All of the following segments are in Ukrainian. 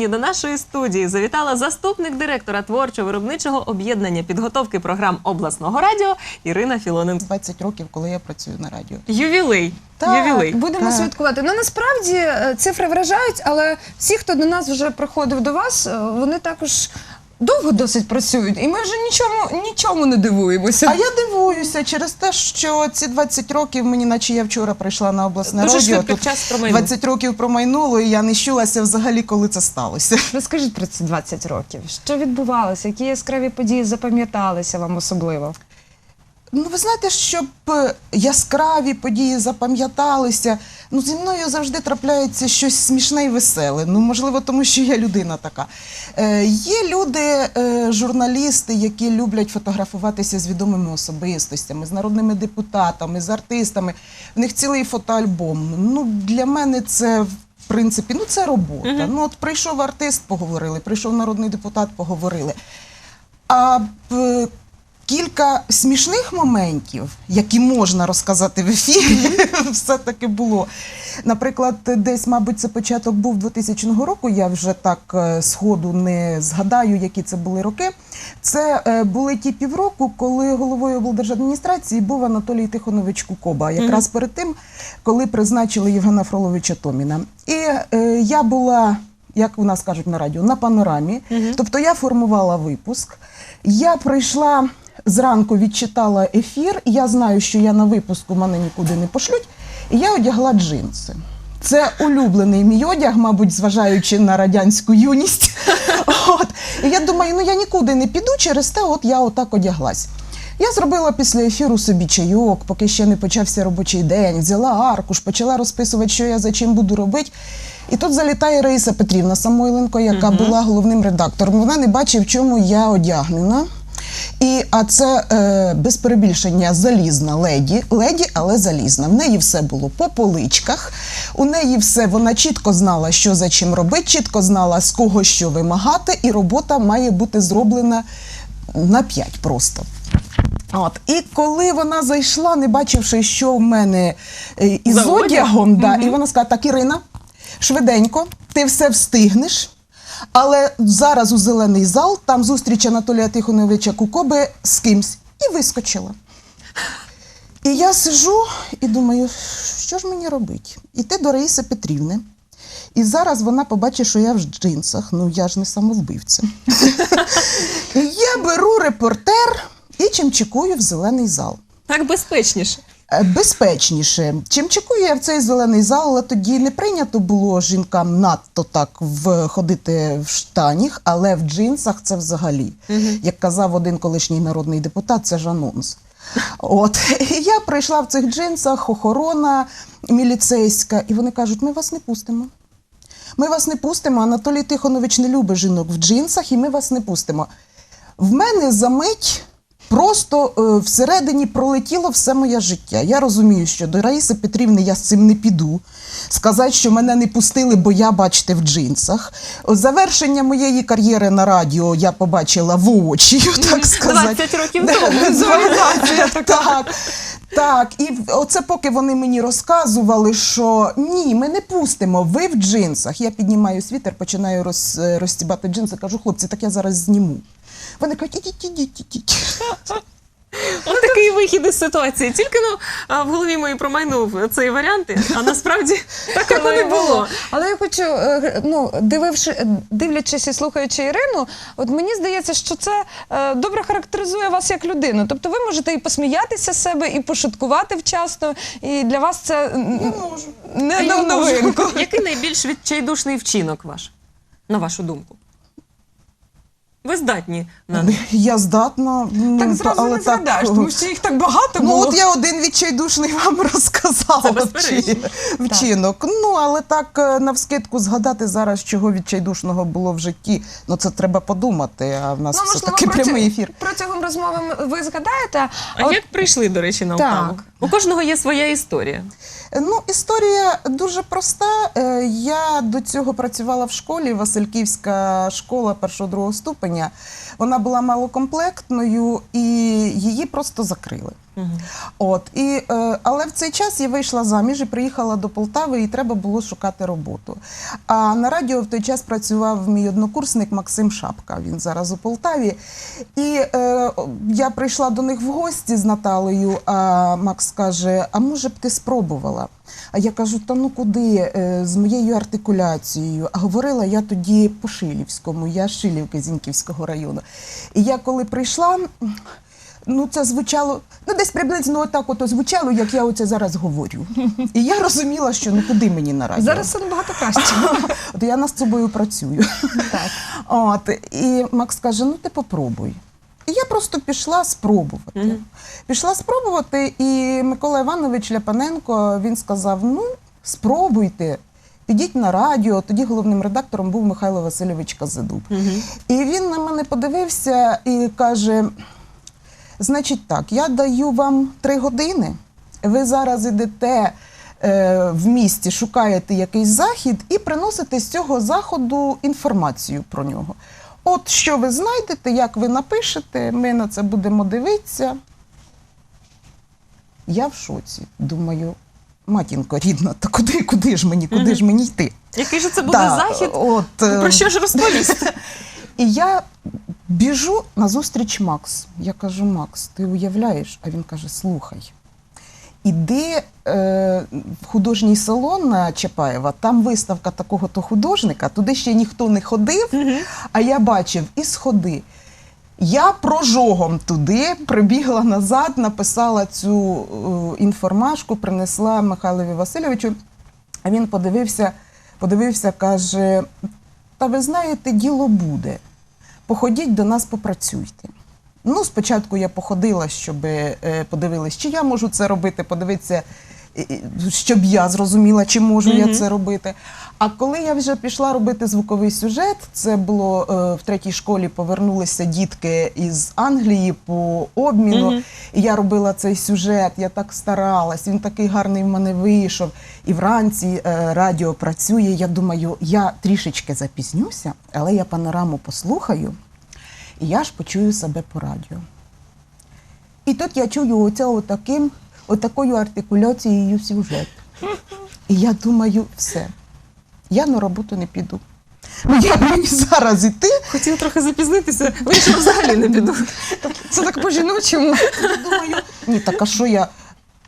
сьогодні до нашої студії завітала заступник директора творчо-виробничого об'єднання підготовки програм обласного радіо Ірина Філоненко. 20 років, коли я працюю на радіо. Ювілей. Так. Ювілей. Будемо Так. святкувати. Ну насправді е, цифри вражають, але всі, хто до нас вже приходив до вас, е, вони також довго досить працюють, і ми вже нічому нічому не дивуємося. А я дивуюся через те, що ці 20 років мені, наче я вчора прийшла на обласне Дуже радіо. Тут час промайнув. 20 років промайнуло, і я не щулася взагалі, коли це сталося. Розкажіть про ці 20 років. Що відбувалося? Які яскраві події запам'яталися вам особливо? Ну, ви знаєте, щоб е, яскраві події запам'яталися. Ну, зі мною завжди трапляється щось смішне і веселе. Ну, можливо, тому що я людина така. Е, є люди, е, журналісти, які люблять фотографуватися з відомими особистостями, з народними депутатами, з артистами. В них цілий фотоальбом. Ну, для мене це. В принципі, ну це робота. Ну от прийшов артист, поговорили, прийшов народний депутат, поговорили. А кілька смішних моментів, які можна розказати в ефірі, все-таки було. Наприклад, десь, мабуть, це початок був 2000 року. Я вже так е, сходу не згадаю, які це були роки. Це е, були ті півроку, коли головою облдержадміністрації був Анатолій Тихонович Кукоба, якраз перед тим, коли призначили Євгена Фроловича Томіна. І е, я була. Як у нас кажуть на радіо, на панорамі. Тобто я формувала випуск. Я прийшла зранку, відчитала ефір. Я знаю, що я на випуску мене нікуди не пошлють. І я одягла джинси. Це улюблений мій одяг, мабуть, зважаючи на радянську юність. От. І я думаю, ну я нікуди не піду, через те, от я отак одяглась. Я зробила після ефіру собі чайок, поки ще не почався робочий день, взяла аркуш, почала розписувати, що я за чим буду робити. І тут залітає Раїса Петрівна Самойленко, яка була головним редактором. Вона не бачить, в чому я одягнена. І, а це е, без перебільшення залізна леді, леді, але залізна. В неї все було по поличках. У неї все вона чітко знала, що за чим робити, чітко знала, з кого що вимагати, і робота має бути зроблена на п'ять просто. От. І коли вона зайшла, не бачивши, що в мене е, із За одягом, да, і вона сказала: так, Ірина, швиденько, ти все встигнеш. Але зараз у зелений зал там зустріч Анатолія Тихоновича Кукоби з кимсь і вискочила. І я сижу і думаю, що ж мені робити? Іти до Раїси Петрівни. І зараз вона побачить, що я в джинсах. Ну я ж не самовбивця. І я беру репортер і чимчикую в зелений зал. Так безпечніше. Е, Безпечніше. Чим чекую я в цей зелений зал, але тоді не прийнято було жінкам надто так входити в штаніх, але в джинсах це взагалі. Як казав один колишній народний депутат, це ж анонс. От і я прийшла в цих джинсах, охорона міліцейська, і вони кажуть: ми вас не пустимо. Ми вас не пустимо. Анатолій Тихонович не любить жінок в джинсах, і ми вас не пустимо. В мене за мить просто е, всередині пролетіло все моє життя. Я розумію, що до Раїси Петрівни я з цим не піду. Сказати, що мене не пустили, бо я, бачите, в джинсах. Завершення моєї кар'єри на радіо я побачила в очі, так сказати. 20 років тому. Візуалізація так. Так, і оце поки вони мені розказували, що ні, ми не пустимо, ви в джинсах. Я піднімаю світер, починаю роз, е, розстібати джинси, кажу, хлопці, так я зараз зніму. Вони кажуть, ідіть, ідіть, ідіть. Ось такий вихід із ситуації. Тільки ну а, в голові моїй промайнув цей варіант, а насправді так воно не було. Але я хочу, е, ну, дививши, дивлячись і слухаючи Ірину, от мені здається, що це е, добре характеризує вас як людину. Тобто ви можете і посміятися з себе, і пошуткувати вчасно, і для вас це м, не в новинку. Який найбільш відчайдушний вчинок ваш, на вашу думку? Ви здатні на Я здатна. ну, Так зразу але не згадаєш, тому що їх так багато Ну, от я один відчайдушний вам розказала вчи- вчинок. Ну, але так е, навскидку згадати зараз, чого відчайдушного було в житті. Ну, це треба подумати. А в нас Ну, все можливо, таки проти- прямий ефір. протягом розмови ви згадаєте. А от- як прийшли, до речі, на Так. Опавок? У кожного є своя історія. Ну, історія дуже проста. Е, Я до цього працювала в школі, Васильківська школа першого другого ступеня. Вона була малокомплектною і її просто закрили. От і е, але в цей час я вийшла заміж і приїхала до Полтави, і треба було шукати роботу. А на радіо в той час працював мій однокурсник Максим Шапка. Він зараз у Полтаві. І е, я прийшла до них в гості з Наталею. А Макс каже: А може б ти спробувала? А я кажу: та ну куди Е, з моєю артикуляцією? А говорила я тоді по Шилівському, я з Шилівки Зіньківського району. І я коли прийшла. Ну, це звучало, ну десь приблизно отак от звучало, як я оце зараз говорю. І я розуміла, що ну куди мені на радіо. Зараз все набагато краще. От я над собою працюю. Так. От, і Макс каже: ну ти попробуй. І я просто пішла спробувати. Мгм. Пішла спробувати, і Микола Іванович Ляпаненко він сказав: ну, спробуйте, підіть на радіо. Тоді головним редактором був Михайло Васильович Казидуб. Мгм. І він на мене подивився і каже: значить так, я даю вам три години. Ви зараз ідете е, в місті, шукаєте якийсь захід і приносите з цього заходу інформацію про нього. От що ви знайдете, як ви напишете, ми на це будемо дивитися. Я в шоці. Думаю, матінко рідна, та куди, куди ж мені, куди ж мені йти? Який же це буде Да, захід? От, Про е, що ж розповісти? і я біжу назустріч Макс. Я кажу: Макс, ти уявляєш? А він каже: слухай. Іди е, в художній салон на Чапаєва, там виставка такого-то художника, туди ще ніхто не ходив, а я бачив і сходи. Я прожогом туди прибігла назад, написала цю е, інформашку, принесла Михайлові Васильовичу. А він подивився, подивився, каже: Та ви знаєте, діло буде. Походіть до нас, попрацюйте. Ну, спочатку я походила, щоб е, подивилась, чи я можу це робити, подивитися, щоб я зрозуміла, чи можу я це робити. А коли я вже пішла робити звуковий сюжет, це було е, в третій школі, повернулися дітки із Англії по обміну. Мгм. І я робила цей сюжет, я так старалась, він такий гарний в мене вийшов. І вранці е, радіо працює. Я думаю, я трішечки запізнюся, але я панораму послухаю, і я ж почую себе по радіо. І тут я чую оце отаким, отакою артикуляцією сюжет. І я думаю, все, я на роботу не піду. Ну, як мені зараз іти, Хотіла трохи запізнитися, вийшов взагалі не піду. Це так по-жіночому. Думаю, ні, так а що я?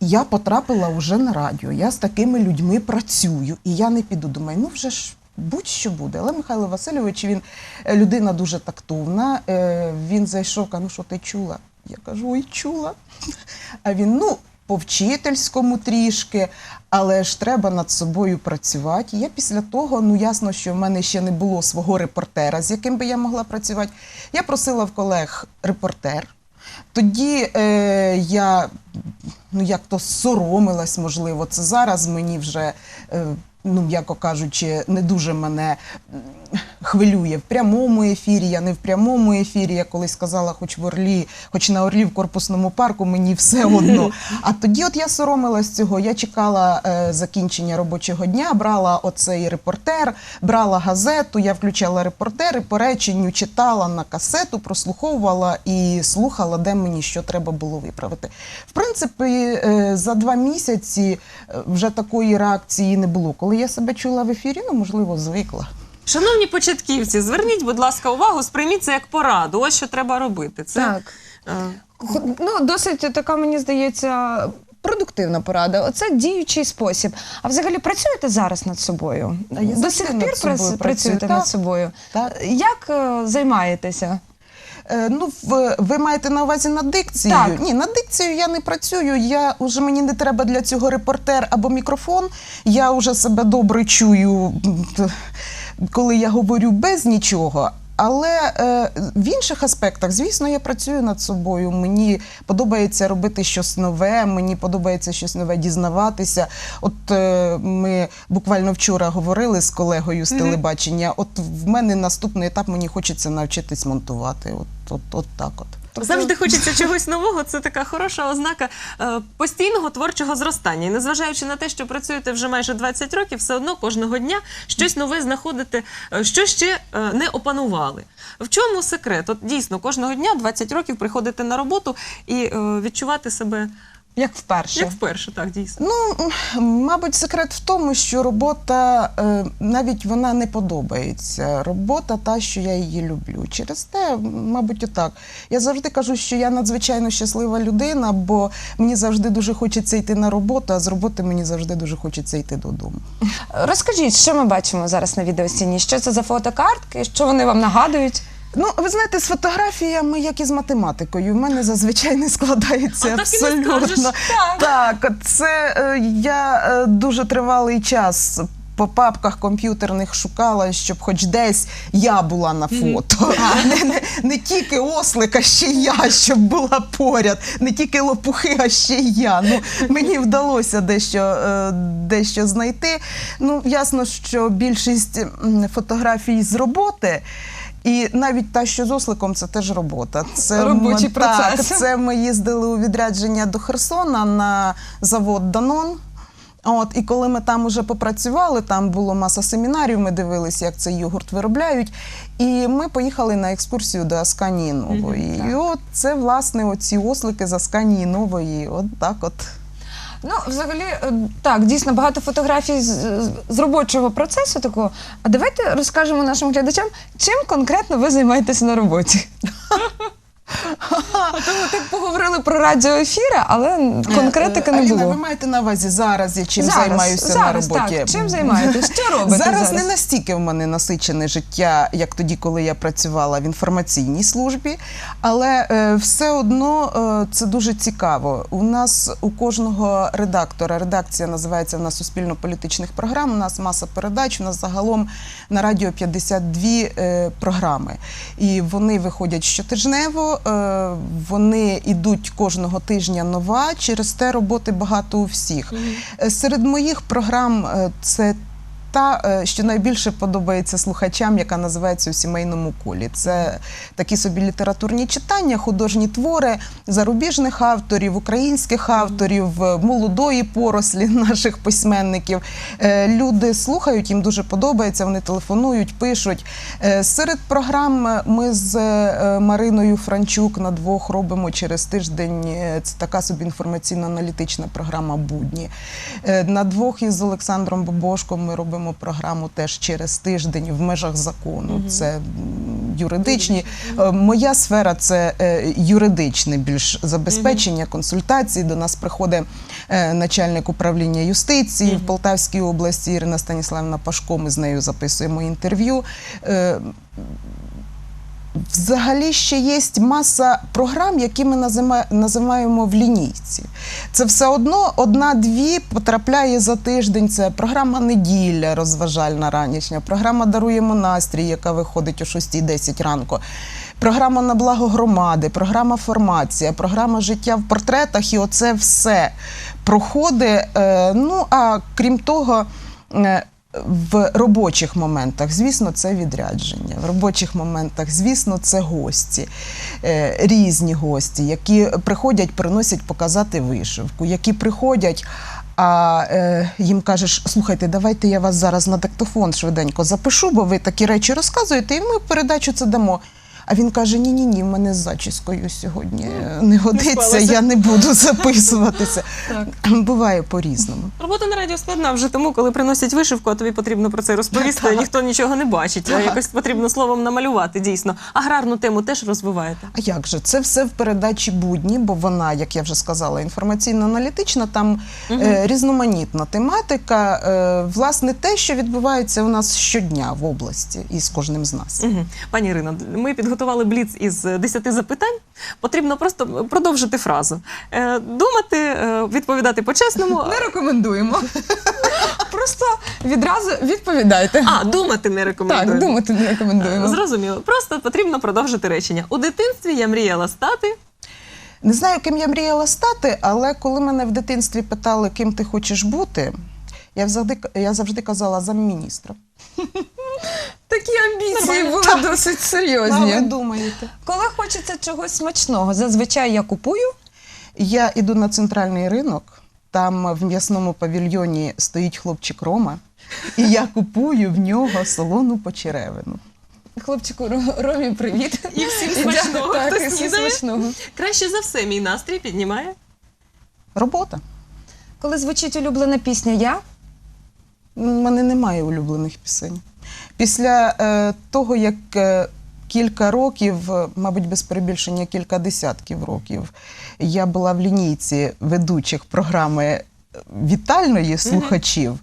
Я потрапила вже на радіо, я з такими людьми працюю, і я не піду. Думаю, ну вже ж будь-що буде. Але Михайло Васильович, він е, людина дуже тактовна. е, Він зайшов, каже, ну що ти чула? Я кажу, ой, чула. А він, ну, по вчительському трішки, але ж треба над собою працювати. Я після того, ну ясно, що в мене ще не було свого репортера, з яким би я могла працювати. Я просила в колег репортер. Тоді е, я ну як то соромилась, можливо. Це зараз мені вже, е, ну м'яко кажучи, не дуже мене хвилює в прямому ефірі. Я не в прямому ефірі. Я колись сказала, хоч в Орлі, хоч на Орлі в корпусному парку, мені все одно. А тоді, от я соромилась цього. Я чекала е, закінчення робочого дня, брала оцей репортер, брала газету, я включала репортер і по реченню читала на касету, прослуховувала і слухала, де мені що треба було виправити. Принципі, е, за два місяці е, вже такої реакції не було. Коли я себе чула в ефірі, ну можливо, звикла. Шановні початківці, зверніть, будь ласка, увагу, сприйміть це як пораду. Ось що треба робити. Це Так. е, Ну, досить така, мені здається, продуктивна порада. Оце діючий спосіб. А взагалі працюєте зараз над собою? Я До сих пір працюєте над собою. Так. Як е, займаєтеся? Е, Ну, ви маєте на увазі над дикцією? Так. Ні, над дикцією я не працюю. Я уже мені не треба для цього репортер або мікрофон. Я вже себе добре чую, коли я говорю без нічого. Але е, в інших аспектах, звісно, я працюю над собою. Мені подобається робити щось нове, мені подобається щось нове дізнаватися. От е, ми буквально вчора говорили з колегою з Мгм. телебачення. От в мене наступний етап мені хочеться навчитись монтувати. От, от, от так от. Тобто- Завжди хочеться чогось нового. Це така хороша ознака е, постійного творчого зростання. І незважаючи на те, що працюєте вже майже 20 років, все одно кожного дня щось нове знаходите, е, що ще е, не опанували. В чому секрет? От дійсно кожного дня 20 років приходити на роботу і е, відчувати себе Як вперше. як вперше, так дійсно. Ну, мабуть, секрет в тому, що робота е, навіть вона не подобається. Робота та, що я її люблю. Через те, мабуть, отак. Я завжди кажу, що я надзвичайно щаслива людина, бо мені завжди дуже хочеться йти на роботу, а з роботи мені завжди дуже хочеться йти додому. Розкажіть, що ми бачимо зараз на відеостіні? Що це за фотокартки? Що вони вам нагадують? Ну, ви знаєте, з фотографіями, як і з математикою, в мене зазвичай не складається А так і не абсолютно. скажеш. Так. Так, це е, я е, дуже тривалий час. По папках комп'ютерних шукала, щоб хоч десь я була на фото. Не, не, не тільки ослик, а ще й я, щоб була поряд. Не тільки лопухи, а ще й я. Ну, мені вдалося дещо, е, дещо знайти. Ну, ясно, що більшість м, фотографій з роботи. І навіть та, що з осликом, це теж робота. Це Робочий м- так, це ми їздили у відрядження до Херсона на завод Данон. От, і коли ми там уже попрацювали, там було маса семінарів, ми дивилися, як цей йогурт виробляють. І ми поїхали на екскурсію до Асканії Нової. Мгм, і от це, власне, оці ослики з Асканії Нової. От так от. Ну, взагалі, е, так, дійсно багато фотографій з, з- з робочого процесу такого. А давайте розкажемо нашим глядачам, чим конкретно ви займаєтеся на роботі. А то ми так поговорили про радіоефіри, але конкретики Е, не Аліна, ви маєте на увазі зараз я чим Зараз, займаюся зараз, на роботі? Так, чим займаєтесь? Що робите Зараз, зараз? не настільки в мене насичене життя, як тоді, коли я працювала в інформаційній службі, але е, все одно е, це дуже цікаво. У нас у кожного редактора редакція називається в нас суспільно-політичних програм. У нас маса передач. У нас загалом на радіо 52 е, програми. І вони виходять щотижнево. Е, вони йдуть кожного тижня нова. Через те роботи багато у всіх. Е, Серед моїх програм е, це та, е, що найбільше подобається слухачам, яка називається у сімейному колі. Це такі собі літературні читання, художні твори зарубіжних авторів, українських авторів, е, молодої порослі наших письменників. Е, Люди слухають, їм дуже подобається, вони телефонують, пишуть. Серед програм ми з Мариною Франчук на двох робимо через тиждень. Це така собі інформаційно-аналітична програма Будні. На двох із Олександром Бобошком ми робимо програму теж через тиждень в межах закону. Це юридичні. Угу. Моя сфера це е, юридичне більш забезпечення, консультації. До нас приходить е, начальник управління юстиції в Полтавській області Ірина Станіславівна Пашко. Ми з нею записуємо інтерв'ю. Взагалі ще є маса програм, які ми називаємо в лінійці. Це все одно одна-дві потрапляє за тиждень. Це програма неділя, розважальна ранішня, програма Даруємо настрій, яка виходить о 6.10 ранку. Програма на благо громади, програма формація, програма життя в портретах, і оце все проходить. Е, Ну а крім того, е, в робочих моментах, звісно, це відрядження. В робочих моментах, звісно, це гості, е, різні гості, які приходять, приносять показати вишивку, які приходять. А е, їм кажеш, слухайте, давайте я вас зараз на диктофон швиденько запишу, бо ви такі речі розказуєте, і ми передачу це дамо. А він каже: Ні, ні, ні, в мене з зачіскою сьогодні е, не годиться, я не буду записуватися. Буває по-різному. Робота на радіо складна вже тому, коли приносять вишивку, а тобі потрібно про це розповісти, а ніхто нічого не бачить. А якось потрібно словом намалювати, дійсно. Аграрну тему теж розвиваєте. А як же? Це все в передачі будні, бо вона, як я вже сказала, інформаційно-аналітична, там е, різноманітна тематика. Е, власне, те, що відбувається у нас щодня в області і з кожним з нас. Угу. Пані Ірино, ми підготували бліц із 10 запитань. Потрібно просто продовжити фразу. Е, думати, е, відповідати по-чесному. Не рекомендуємо. Просто відразу відповідайте. А, думати не рекомендую. Так, думати не рекомендуємо. Зрозуміло. Просто потрібно продовжити речення. У дитинстві я мріяла стати. Не знаю, ким я мріяла стати, але коли мене в дитинстві питали, ким ти хочеш бути, Я завжди, я завжди казала замміністра. Такі амбіції Нормально. були досить А серйозні. ви думаєте? Коли хочеться чогось смачного, зазвичай я купую. Я іду на центральний ринок, там в м'ясному павільйоні стоїть хлопчик Рома, і я купую в нього солону почеревину. Хлопчику Ромі, привіт. І всім смачного, Так, хто і всім снідає. смачного. Краще за все мій настрій піднімає. Робота. Коли звучить улюблена пісня, я У мене немає улюблених пісень. Після е, того, як е, кілька років, е, мабуть, без перебільшення кілька десятків років, я була в лінійці ведучих програми е, вітальної слухачів,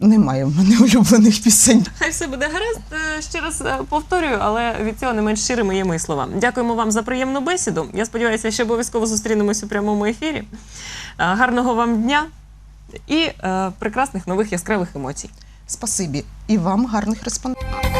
немає в мене улюблених пісень. Хай все буде гаразд. Е, Ще раз повторюю, але від цього не менш щирими є мої слова. Дякуємо вам за приємну бесіду. Я сподіваюся, що обов'язково зустрінемось у прямому ефірі. Гарного вам дня і е, прекрасних нових яскравих емоцій. Спасибі. І вам гарних респондентів.